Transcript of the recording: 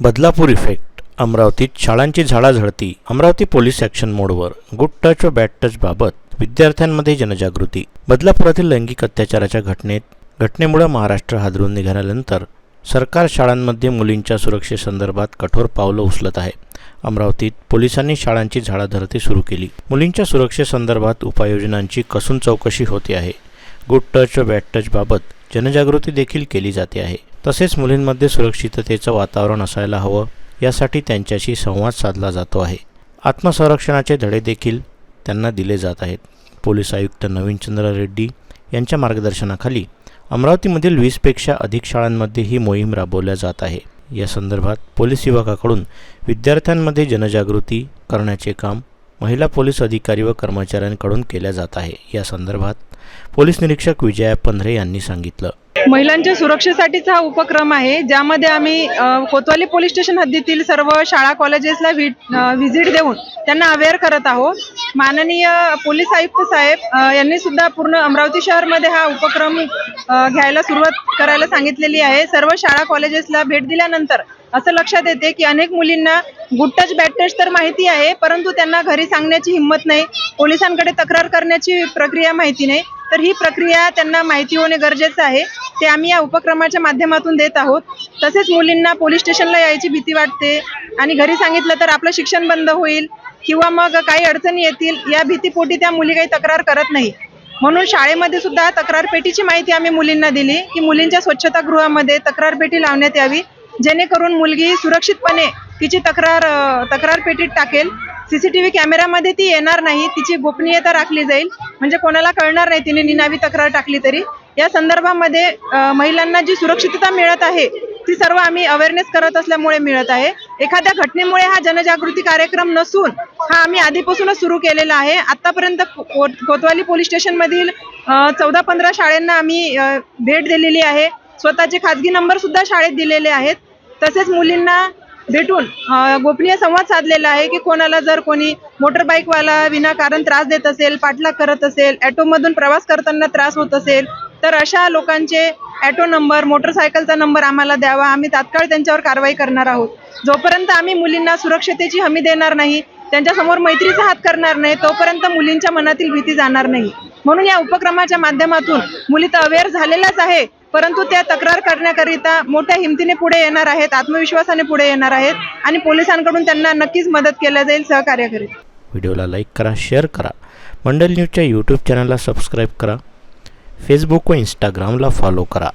Badlapur effect अमरावतीत शाळांची झाडाझडती अमरावती पोलीस ॲक्शन मोडवर गुड टच व बॅड टच बाबत विद्यार्थ्यांमध्ये जनजागृती. बदलापुरातील लैंगिक अत्याचाराच्या घटनेत घटनेमुळे महाराष्ट्र हादरून निघाल्यानंतर सरकार शाळांमध्ये मुलींच्या सुरक्षेसंदर्भात कठोर पावलं उचलत आहे. अमरावतीत पोलिसांनी शाळांची झाडाधरती सुरू केली. मुलींच्या सुरक्षेसंदर्भात उपाययोजनांची कसून चौकशी होते आहे. गुड टच व बॅड टच बाबत जनजागृती देखील केली जाते आहे. तसेच मुलींमध्ये सुरक्षिततेचं वातावरण असायला हवं यासाठी त्यांच्याशी संवाद साधला जातो आहे. आत्मसंरक्षणाचे धडे देखील त्यांना दिले जात आहेत. पोलीस आयुक्त नवीनचंद्र रेड्डी यांच्या मार्गदर्शनाखाली अमरावतीमधील वीसपेक्षा अधिक शाळांमध्ये ही मोहीम राबवल्या जात आहे. या संदर्भात पोलीस विभागाकडून विद्यार्थ्यांमध्ये जनजागृती करण्याचे काम महिला पोलीस अधिकारी व कर्मचाऱ्यांकडून केल्या जात आहे. या संदर्भात पोलीस निरीक्षक विजया पंधरे यांनी सांगितलं. महिलांच्या सुरक्षेसाठीचा हा उपक्रम आहे ज्यामध्ये आम्ही कोतवाली पोलीस स्टेशन हद्दीतील सर्व शाळा कॉलेजेसला व्हि व्हिजिट देऊन त्यांना अवेअर करत आहोत. माननीय पोलीस आयुक्त साहेब यांनी सुद्धा पूर्ण अमरावती शहरमध्ये हा उपक्रम घ्यायला सुरुवात करायला सांगितलेली आहे. सर्व शाळा कॉलेजेसला भेट दिल्यानंतर असं लक्षात येते की अनेक मुलींना गुड टच बॅड टच तर माहिती आहे परंतु त्यांना घरी सांगण्याची हिंमत नाही पोलिसांकडे तक्रार करण्याची प्रक्रिया माहिती नाही. तर ही प्रक्रिया त्यांना माहिती होणे गरजेचं आहे. ते आम्ही या उपक्रमाच्या माध्यमातून देत आहोत. तसेच मुलींना पोलीस स्टेशनला यायची भीती वाटते आणि घरी सांगितलं तर आपलं शिक्षण बंद होईल किंवा मग काही अडचणी येतील या भीतीपोटी त्या मुली काही तक्रार करत नाही. म्हणून शाळेमध्ये सुद्धा तक्रार पेटीची माहिती आम्ही मुलींना दिली की मुलींच्या स्वच्छतागृहामध्ये तक्रार पेटी लावण्यात यावी जेणेकरून मुलगी सुरक्षितपणे तिची तक्रार अ, तक्रार पेटीत टाकेल. सीसीटीव्ही कॅमेरामध्ये ती येणार नाही तिची गोपनीयता राखली जाईल. म्हणजे कोणाला कळणार नाही तिने निनावी तक्रार टाकली तरी. या संदर्भामध्ये महिलांना जी सुरक्षितता मिळत आहे ती सर्व आम्ही अवेअरनेस करत असल्यामुळे मिळत आहे. एखाद्या घटनेमुळे हा जनजागृती कार्यक्रम नसून हा आम्ही आधीपासूनच सुरू केलेला आहे. आतापर्यंत कोतवाली पोलीस स्टेशनमधील चौदा पंधरा शाळांना आम्ही भेट दिलेली आहे. स्वतःचे खाजगी नंबर सुद्धा शाळेत दिलेले आहेत. तसेच मुलींना भेटून गोपनीय संवाद साधलेला आहे की कोणाला जर कोणी मोटरबाईकवाला विनाकारण त्रास देत असेल पाठलाग करत असेल ॲटोमधून प्रवास करताना त्रास होत असेल तर अशा लोकांचे ॲटो नंबर मोटरसायकलचा नंबर आम्हाला द्यावा. आम्ही तात्काळ त्यांच्यावर कारवाई करणार आहोत. जोपर्यंत आम्ही मुलींना सुरक्षतेची हमी देणार नाही त्यांच्यासमोर मैत्रीचा हात करणार नाही तोपर्यंत मुलींच्या मनातील भीती जाणार नाही. म्हणून या उपक्रमाच्या माध्यमातून मुली तर अवेअर झालेल्याच आहे परंतु त्या तक्रार करण्याकरिता मोठ्या हिमतीने पुढे येणार आहेत आत्मविश्वासाने पुढे येणार आहेत आणि पोलिसांकडून त्यांना नक्कीच मदत केल्या जाईल सहकार्य करीत व्हिडिओला लाईक करा शेअर करा. मंडल न्यूजच्या यूट्यूब चॅनलला सबस्क्राईब करा. फेसबुक व इंस्टाग्रामला फॉलो करा.